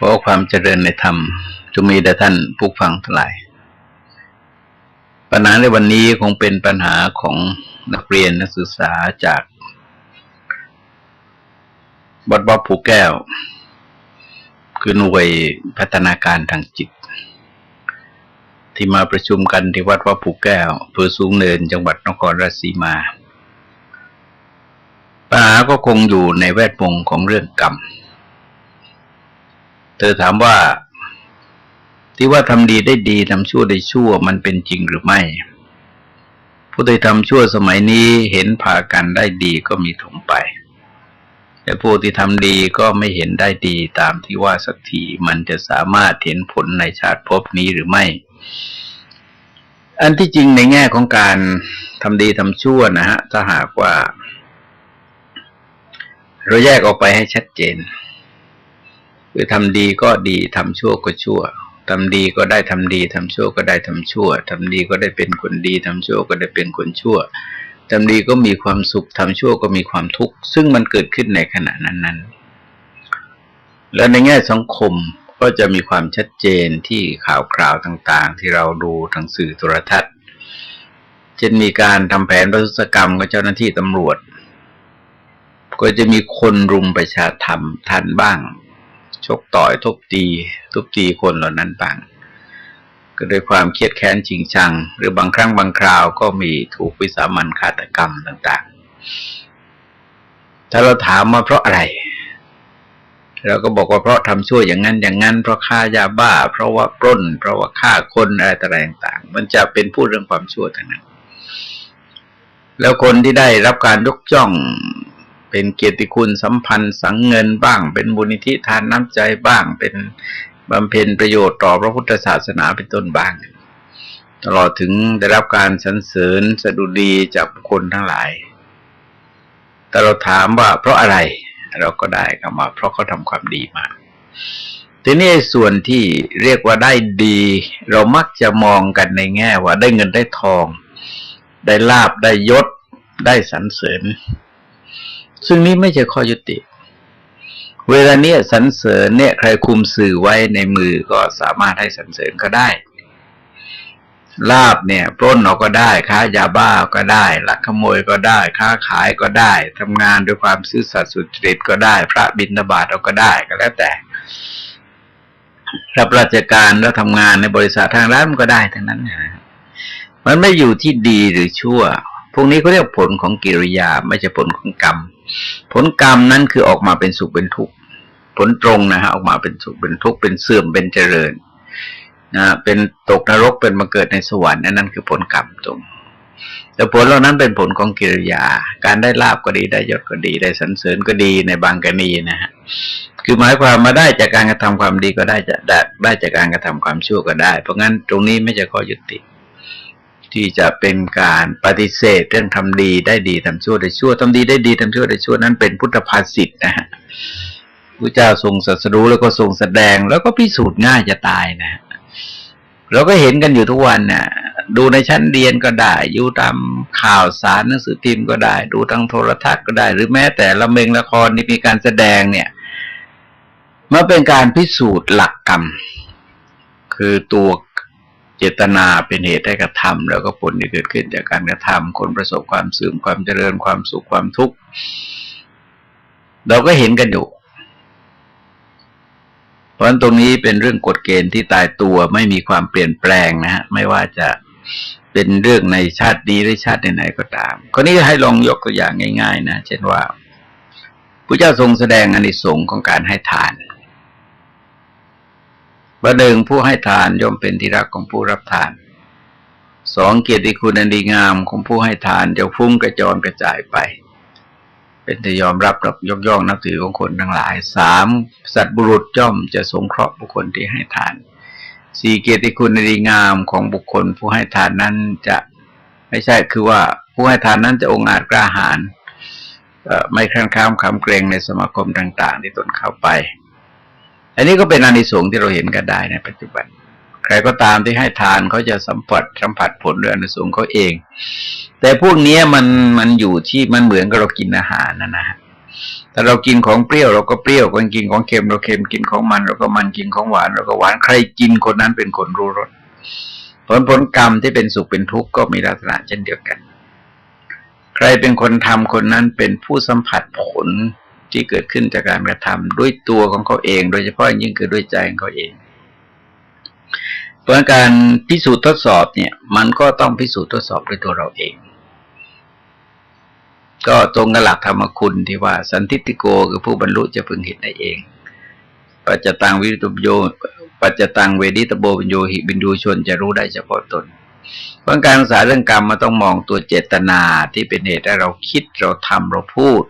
เพราะความเจริญในธรรมจะมีแต่ท่านผู้ฟังทั้งหลาย ปัญหาในวันนี้คงเป็นปัญหาของนักเรียนนักศึกษาจากวัดวัดผูแก้ว คือหน่วยพัฒนาการทางจิต ที่มาประชุมกันที่วัดวัดผูแก้วเพื่อสูงเนินจังหวัดนครราชสีมาปัญหาก็คงอยู่ในแวดวงของเรื่องกรรม เธอถามว่า ที่ว่าทำดีได้ดีทำชั่วได้ชั่วมันเป็นจริงหรือไม่ ผู้ใดทำชั่วสมัยนี้เห็นพากันได้ดีก็มีถมไป แต่ผู้ที่ทำดีก็ไม่เห็นได้ดีตามที่ว่าสักทีมันจะสามารถเห็นผลในชาติภพนี้หรือไม่อันที่จริงในแง่ของการทำดีทำชั่วนะฮะถ้าหากว่า เราแยกออกไปให้ชัดเจน คือทำดีก็ดีทำชั่วก็ชั่วทำดีก็ได้ทำดีทำชั่วก็ได้ทำชั่วทำดีก็ได้เป็นคนดีทำชั่วก็ได้เป็นคนชั่วทำดีก็มีความสุขทำชั่วก็มีความทุกข์ ซึ่งมันเกิดขึ้นในขณะนั้นๆ แล้วในแง่สังคมก็จะมีความชัดเจนที่ข่าวคราวต่าง ๆ ที่เราดูทางสื่อโทรทัศน์เช่นมีการทำแผนประทุษกรรมกับเจ้าหน้าที่ตำรวจ ก็จะมีคนรุมประชาธรรมทันบ้าง ชกต่อยทุบตี ทุบตีคนเหล่านั้นบ้างก็ด้วยความเครียดแค้นจริงจัง หรือบางครั้งบางคราวก็มีถูกวิสามันฆาตกรรมต่าง ๆ ถ้าเราถามมาเพราะอะไรเราก็บอกว่าเพราะทำชั่วอย่างนั้นอย่างนั้น เพราะฆ่ายาบ้า เพราะว่าปล้น เพราะว่าฆ่าคนอะไรต่างๆ มันจะเป็นพูดเรื่องความชั่วทั้งนั้น แล้วคนที่ได้รับการยกย่อง เป็นเกียรติคุณสัมพันธ์สังเงินบ้าง เป็นบุญนิธิทานน้ำใจบ้าง เป็นบำเพ็ญประโยชน์ต่อพระพุทธศาสนาเป็นต้นบ้าง ตลอดถึงได้รับการสรรเสริญสดุดีจากคนทั้งหลาย แต่เราถามว่าเพราะอะไร เราก็ได้คำว่าเพราะเขาทำความดีมาทีนี้ส่วนที่เรียกว่าได้ดี เรามักจะมองกันในแง่ว่าได้เงินได้ทอง ได้ลาบได้ยศได้สรรเสริญ ซึ่งนี้ไม่ใช่ข้อยุติ เวลาเนี้ยสรรเสริญเนี่ยใครคุมสื่อไว้ในมือก็สามารถให้สรรเสริญก็ได้ ลาบเนี่ยปล้นเราก็ได้ค้ายาบ้าก็ได้ลักขโมยก็ได้ ค้าขายก็ได้ทำงานด้วยความซื่อสัตย์สุจริตก็ได้ พระบิณฑบาตเราก็ได้ก็แล้วแต่รับราชการแล้วทำงานในบริษัททางร้านมันก็ได้ทั้งนั้นนะมันไม่อยู่ที่ดีหรือชั่ว พวกนี้เขาเรียกผลของกิริยา ไม่ใช่ผลของกรรม ผลกรรมนั้นคือออกมาเป็นสุขเป็นทุกข์ผลตรงนะฮะออกมาเป็นสุขเป็นทุกข์เป็นเสื่อมเป็นเจริญนะเป็นตกนรกเป็นมาเกิดในสวรรค์นั่นคือผลกรรมตรง แต่ผลเหล่านั้นเป็นผลของกิริยา การได้ลาบก็ดีได้ยศก็ดีได้สรรเสริญก็ดีในบางกรณีนะฮะคือหมายความมาได้จากการกระทำความดีก็ได้จะได้จากการกระทำความชั่วก็ได้ เพราะงั้นตรงนี้ไม่ใช่ข้อยุติ ที่จะเป็นการปฏิเสธเรื่องทำดีได้ดีทำชั่วได้ชั่วทำดีได้ดีทำชั่วได้ชั่วนั้นเป็นพุทธภาษิตนะฮะพระเจ้าทรงสัสรู้แล้วก็ทรงแสดงแล้วก็พิสูจน์ง่ายจะตายนะเราก็เห็นกันอยู่ทุกวันนะ่ะ ดูในชั้นเรียนก็ได้ อยู่ตามข่าวสารหนังสือพิมพ์ก็ได้ ดูทางโทรทัศน์ก็ได้ หรือแม้แต่ละเมงละครที่มีการแสดงเนี่ยมันเป็นการพิสูจน์หลักกรรม คือตัว เจตนาเป็นเหตุให้กระทำแล้วก็ผลที่เกิดขึ้นจากการกระทำคนประสบความเสื่อมความเจริญความสุขความทุกข์เราก็เห็นกันอยู่เพราะฉะนั้นตรงนี้เป็นเรื่องกฎเกณฑ์ที่ตายตัวไม่มีความเปลี่ยนแปลงนะฮะไม่ว่าจะเป็นเรื่องในชาติดีหรือชาติไหนก็ตามคนนี้ให้ลองยกตัวอย่างง่าย ๆ นะเช่นว่าพระเจ้าทรงแสดงอนิสงส์ของการให้ทาน ประหนึ่งผู้ให้ทานย่อมเป็นที่รักของผู้รับทาน สองเกียรติคุณอันดีงามของผู้ให้ทานจะฟุ้งกระจรกระจายไป เป็นที่ยอมรับรับยกย่องนับถือของคนทั้งหลายสามสัตบุรุษย่อมจะสงเคราะห์บุคคลที่ให้ทานสี่เกียรติคุณอันดีงามของบุคคล ผู้ให้ทานนั้นจะไม่ใช่คือว่าผู้ให้ทานนั้นจะองอาจกล้าหาญไม่คลั่นค้ามคำเกรงในสมาคมต่าง ๆ ที่ตนเข้าไป อันนี้ก็เป็นอานิสงส์ที่เราเห็นกันได้ในปัจจุบัน ใครก็ตามที่ให้ทานเขาจะสัมผัสสัมผัสผลด้วยอานิสงส์เขาเอง แต่พวกนี้มันมันอยู่ที่มันเหมือนกับเรากินอาหารนะนะถ้าเรากินของเปรี้ยวเราก็เปรี้ยวคนกินของเค็มเราเค็มกินของมันเราก็มันกินของหวานเราก็หวานใครกินคนนั้นเป็นคนรู้รสผลผลกรรมที่เป็นสุขเป็นทุกข์ก็มีลักษณะเช่นเดียวกัน ใครเป็นคนทำคนนั้นเป็นผู้สัมผัสผล ที่เกิดขึ้นจากการกระทำด้วยตัวของเขาเอง โดยเฉพาะยิ่งคือด้วยใจของเขาเองเพราะการพิสูจน์ทดสอบเนี่ย มันก็ต้องพิสูจน์ทดสอบด้วยตัวเราเอง ก็ตรงกับหลักธรรมคุณที่ว่าสันทิติโกคือผู้บรรลุจะพึงเห็นได้เอง ปัจจตังวิริตโยปัจจตังเวดิตโบวิญโยหิบินดูชนจะรู้ได้เฉพาะตนเพราะการศึกษาเรื่องกรรมมันต้องมองตัวเจตนาที่เป็นเหตุให้เราคิดเราทำเราพูด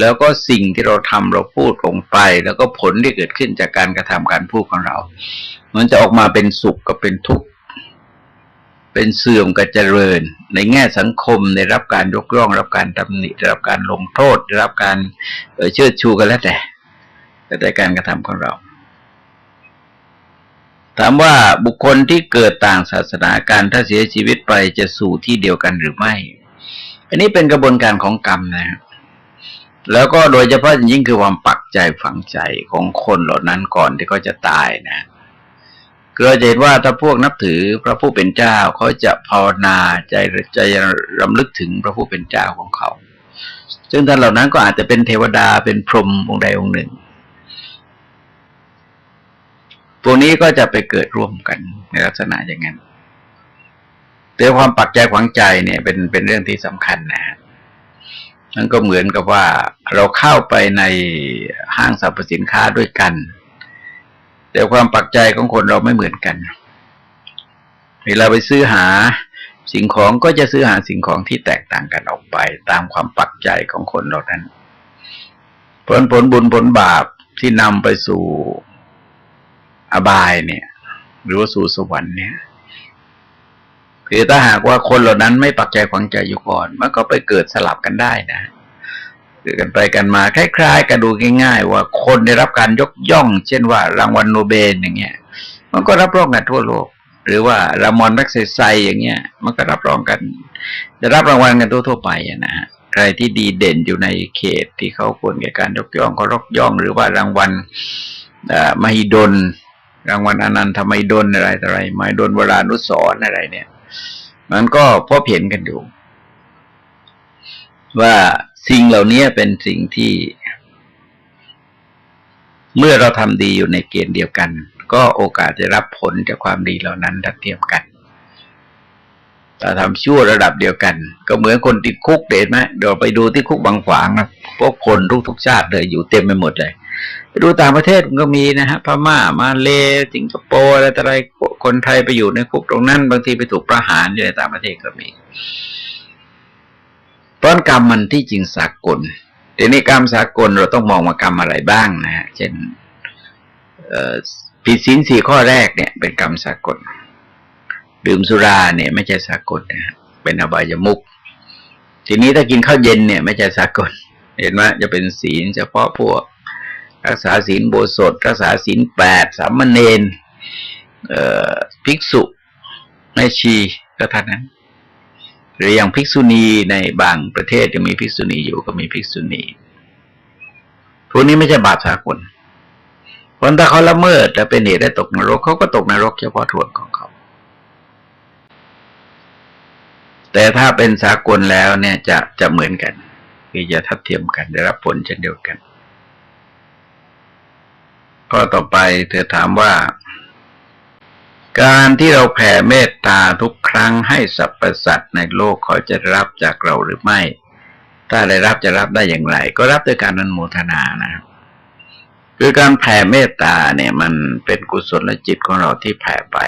แล้วก็สิ่งที่เราทำเราพูดลงไป แล้วก็ผลที่เกิดขึ้นจากการกระทำการพูดของเรา มันจะออกมาเป็นสุขกับเป็นทุกข์เป็นเสื่อมกับเจริญ ในแง่สังคมได้รับการยกย่องรับการตำหนิได้รับการลงโทษได้รับการเชิดชูกันแล้วแต่แล้วแต่การกระทำของเรา ถามว่าบุคคลที่เกิดต่างศาสนาการถ้าเสียชีวิตไปจะสู่ที่เดียวกันหรือไม่ อันนี้เป็นกระบวนการของกรรมนะครับ แล้วก็โดยเฉพาะยิ่งคือความปักใจฝังใจของคนเหล่านั้นก่อนที่เขาจะตายนะเกิดเห็นว่าถ้าพวกนับถือพระผู้เป็นเจ้าเขาจะภาวนาใจใจรำลึกถึงพระผู้เป็นเจ้าของเขา ซึ่งท่านเหล่านั้นก็อาจจะเป็นเทวดาเป็นพรหมองค์ใดองค์หนึ่งพวกนี้ก็จะไปเกิดร่วมกันในลักษณะอย่างนั้นแต่ความปักใจขวางใจเนี่ย เป็นเป็นเรื่องที่สำคัญนะฮะ นั่นก็เหมือนกับว่าเราเข้าไปในห้างสรรพสินค้าด้วยกัน แต่ความปักใจของคนเราไม่เหมือนกัน เวลาไปซื้อหาสิ่งของก็จะซื้อหาสิ่งของที่แตกต่างกันออกไป ตามความปักใจของคนเรานั้น ผลผลบุญผลบาปที่นำไปสู่อบายเนี่ย หรือว่าสู่สวรรค์เนี่ย คือถ้าหากว่าคนเหล่านั้นไม่ปักใจขวางใจอยู่ก่อน มันก็ไปเกิดสลับกันได้นะเกิดกันไปกันมาคล้ายๆกันดูง่าย ๆ ว่าคนได้รับการยกย่อง เช่นว่ารางวัลโนเบลอย่างเงี้ย มันก็รับรองกันทั่วโลก หรือว่ารามอนแม็กเซไซอย่างเงี้ย มันก็รับรองกันได้รับรางวัลกันทั่วๆไปนะฮะใครที่ดีเด่นอยู่ในเขตที่เขาควรแก่การยกย่องเขายกย่อง หรือว่ารางวัลมหิดลรางวัลอนันทมัยดลอะไรออะไรมหิดลวรานุสรอะไรเนี่ย มันก็พบเห็นกันอยู่ว่าสิ่งเหล่านี้เป็นสิ่งที่ เมื่อเราทำดีอยู่ในเกณฑ์เดียวกัน ก็โอกาสจะรับผลจากความดีเหล่านั้นทัดเทียมกัน แต่ทำชั่วระดับเดียวกัน ก็เหมือนคนติดคุกเด็ดไหมเดี๋ยวไปดูที่คุกบางขวางนะพวกคนทุกทุกชาติเลยอยู่เต็มไปหมดเลยไปดูต่างประเทศมันก็มีนะฮะพม่ามาเลสิงคโปร์อะไรต่ออะไรคนไทยไปอยู่ในคุกตรงนั้น บางทีไปถูกประหารอยู่ในต่างประเทศก็มีต้นกรรมมันที่จริงสากลทีนี้กรรมสากลเราต้องมองมากรรมอะไรบ้างนะฮะเช่นผิดศีลสี่ข้อแรกเนี่ย เป็นกรรมสากล ดื่มสุราเนี่ยไม่ใช่สากลนะเป็นอบายมุกทีนี้ถ้ากินข้าวเย็นเนี่ย ไม่ใช่สากล เห็นไหมจะเป็นศีลเฉพาะพวก รักษาศีลโบสถรักษาศีลแปดสามเณรภิกษุแม่ชีก็ท่านนั้นหรืออย่างภิกษุณีในบางประเทศยังมีภิกษุณีอยู่ก็มีภิกษุณีพวกนี้ไม่ใช่บาปสากลเพราะถ้าเขาละเมิดแต่เป็นเหตุได้ตกนรกเขาก็ตกนรกเฉพาะทวนของเขา แต่ถ้าเป็นสากลแล้วเนี่ยจะจะเหมือนกัน คือจะทัดเทียมกันได้รับผลเช่นเดียวกัน ก็ต่อไปเธอถามว่า การที่เราแผ่เมตตาทุกครั้งให้สรรพสัตว์ในโลกเขาจะรับจากเราหรือไม่ ถ้าได้รับจะรับได้อย่างไร ก็รับด้วยการนันโมทนานะคือการแผ่เมตตาเนี่ย มันเป็นกุศลจิตของเราที่แผ่ไป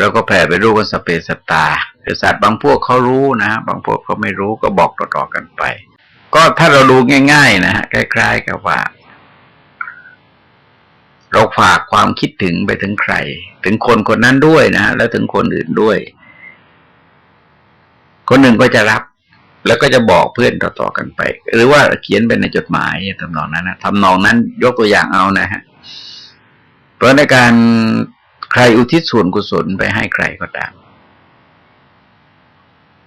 เราก็แผ่ไปรู้กันสเปสตาแต่สัตว์บางพวกเขารู้นะบางพวกเขาไม่รู้ก็บอกต่อๆกันไป ก็ถ้าเราดูง่าย ๆ นะฮะคล้าย ๆ กับว่า เราฝากความคิดถึงไปถึงใคร ถึงคนคนนั้นด้วยนะ แล้วถึงคนอื่นด้วย คนหนึ่งก็จะรับ แล้วก็จะบอกเพื่อนต่อๆกันไป หรือว่าเขียนเป็นในจดหมายทำนองนั้นนะทำนองนั้นยกตัวอย่างเอานะฮะเพราะในการ ใครอุทิศส่วนกุศลไปให้ใครก็ตาม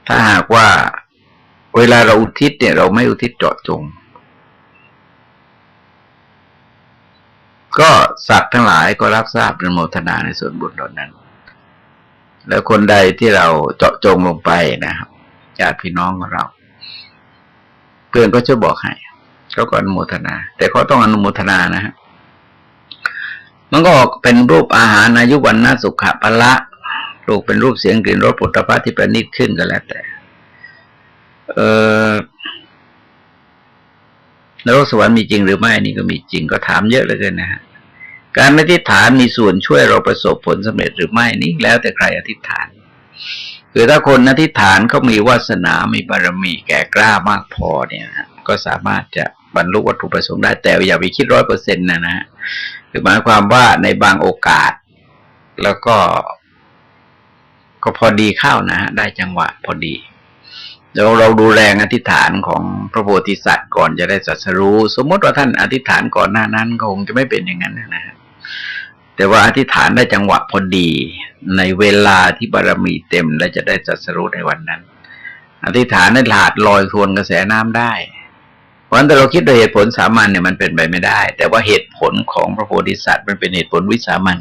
ถ้าหากว่าเวลาเราอุทิศเนี่ย เราไม่อุทิศเจาะจง ก็สัตว์ทั้งหลายก็รับทราบในโมทนาในส่วนบุญเหล่านั้น แล้วคนใดที่เราเจาะจงลงไปนะครับญาติพี่น้องของเราเพื่อนก็จะบอกให้เขาก็อนุโมทนา แต่เขาต้องอนุโมทนานะฮะ มันก็ออกเป็นรูปอาหารอายุวันนาสุขะพละรูปเป็นรูปเสียงกลิ่นรสปุถะพัณฑ์ที่ประณีตขึ้นก็แล้วแต่ เออนรกสวรรค์มีจริงหรือไม่นี่ก็มีจริงก็ถามเยอะเหลือเกินนะฮะการอธิษฐานมีส่วนช่วยเราประสบผลสำเร็จหรือไม่นี่แล้วแต่ใครอธิษฐานคือถ้าคนอธิษฐานเขามีวาสนามีบารมีแก่กล้ามากพอเนี่ย ก็สามารถจะบรรลุวัตถุประสงค์ได้แต่อย่าไปคิดร้อยเปอร์เซ็นต์นะนะ คือหมายความว่าในบางโอกาส แล้วก็ก็พอดีเข้านะฮะได้จังหวะพอดีเราเราดูแรงอธิษฐานของพระโพธิสัตว์ก่อนจะได้สัสรู้ สมมติว่าท่านอธิษฐานก่อนหน้านั้นก็คงจะไม่เป็นอย่างนั้นนะฮะแต่ว่าอธิษฐานได้จังหวะพอดี ในเวลาที่บารมีเต็มและจะได้สัสรู้ในวันนั้น อธิษฐานในหลาดลอยทวนกระแสน้ำได้ ราะฉะนั้นแต่เราคิดโดยเหตุผลสามัญเนี่ยมันเป็นไปไม่ได้ แต่ว่าเหตุผลของพระโพธิสัตว์มันเป็นเหตุผลวิสามัญ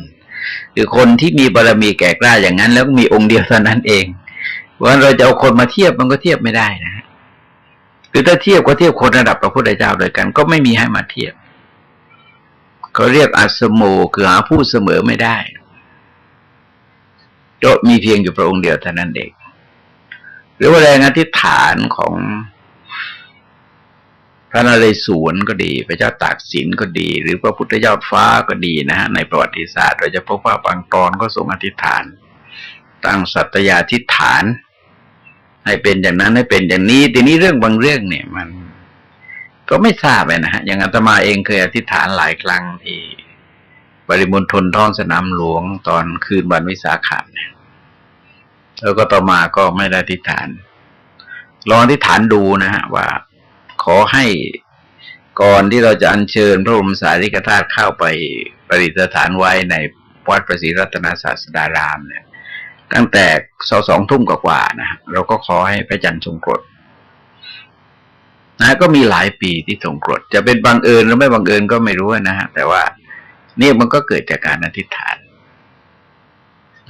คือคนที่มีบารมีแก่กล้าอย่างนั้น แล้วมีองค์เดียวเท่านั้นเองว่าเราจะเอาคนมาเทียบมันก็เทียบไม่ได้นะคือถ้าเทียบก็เทียบคนระดับพระพุทธเจ้าโดยกัน ก็ไม่มีให้มาเทียบเขาเรียกอัสโมคือหาผู้เสมอไม่ได้ก็มีเพียงอยู่พระองค์เดียวเท่านั้นเองหรือว่าแรงอธิษฐานของ พระนเรศวรก็ดี พระเจ้าตากสินก็ดี หรือพระพุทธเจ้าฟ้าก็ดีนะฮะในประวัติศาสตร์เราจะพบว่าบางตอนก็ทรงอธิษฐาน ตั้งสัตยาธิษฐาน ให้เป็นอย่างนั้นให้เป็นอย่างนี้ทีนี้เรื่องบางเรื่องเนี่ย มัน ก็ไม่ทราบเลยนะฮะอย่างอาตมาเองเคยอธิษฐานหลายครั้งที่บริมณฑลท้องสนามหลวงตอนคืนวันวิสาขะเนี่ยแล้วก็ต่อมาก็ไม่ได้อธิษฐาน ลองอธิษฐานดูนะฮะว่า ขอให้ก่อนที่เราจะอัญเชิญพระบรมสารีริกธาตุเข้าไปประดิษฐานไว้ในวัดประศรีรัตนศาสดารามเนี่ย ตั้งแต่สองสองทุ่มกว่าๆนะเราก็ขอให้พระจันทร์ทรงกรดนะก็มีหลายปีที่ทรงกรดจะเป็นบังเอิญหรือไม่บังเอิญก็ไม่รู้นะฮะแต่ว่านี่มันก็เกิดจากการอธิษฐาน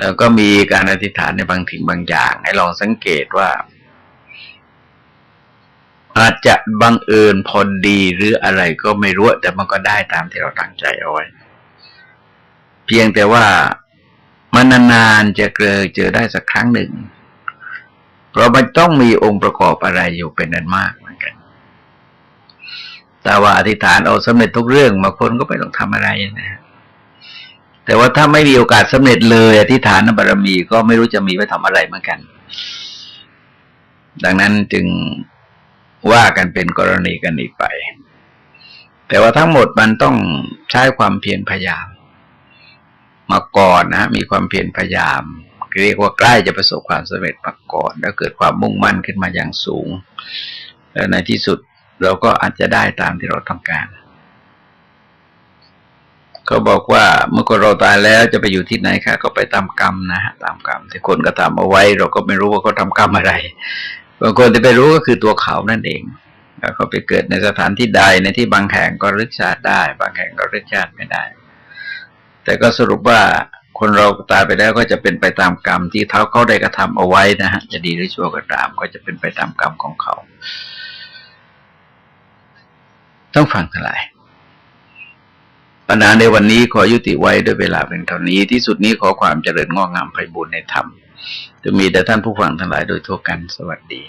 แล้วก็มีการอธิษฐานในบางถิ่งบางอย่าง ให้ลองสังเกตว่า อาจจะบังเอิญพอดีหรืออะไรก็ไม่รู้ แต่มันก็ได้ตามที่เราตั้งใจเอาไว้เพียงแต่ว่ามันนานๆจะเจอเจอได้สักครั้งหนึ่ง เพราะมันต้องมีองค์ประกอบอะไรอยู่เป็นนันมากเหมือนกัน แต่ว่าอธิษฐานเอาสำเร็จทุกเรื่องบางคนก็ไม่ต้องทำอะไรนะ แต่ว่าถ้าไม่มีโอกาสสำเร็จเลย อธิษฐานบารมีก็ไม่รู้จะมีไว้ทำอะไรเหมือนกัน ดังนั้นจึง ว่ากันเป็นกรณีกันอีกไป แต่ว่าทั้งหมดมันต้องใช้ความเพียรพยายาม มาก่อนนะมีความเพียรพยายามเรียกว่าใกล้จะประสบความสำเร็จมาก่อน แล้วเกิดความมุ่งมั่นขึ้นมาอย่างสูง แล้วในที่สุดเราก็อาจจะได้ตามที่เราต้องการเขาบอกว่าเมื่อคนเราตายแล้วจะไปอยู่ที่ไหนคะก็ไปตามกรรมนะฮะตามกรรมที่คนก็ทำเอาไว้ เราก็ไม่รู้ว่าเขาทากรรมอะไร บางคนจะไปรู้ก็คือตัวเขานั่นเองแล้วเขาไปเกิดในสถานที่ใดในที่บางแห่งก็รึกชาติได้ บางแห่งก็รึกชาติไม่ได้ แต่ก็สรุปว่าคนเราตายไปแล้วก็จะเป็นไปตามกรรมที่เท้าเขาได้กระทำเอาไว้นะฮะจะดีหรือชั่วก็ตาม ก็จะเป็นไปตามกรรมของเขา ต้องฟังทั้งหลายปัญหาในวันนี้ขอยุติไว้ด้วยเวลาเป็นเท่านี้ที่สุดนี้ขอความเจริญงอกงามไพบูรณ์ในธรรม จะมีแต่ท่านผู้ฟังทั้งหลายโดยทั่วกันสวัสดี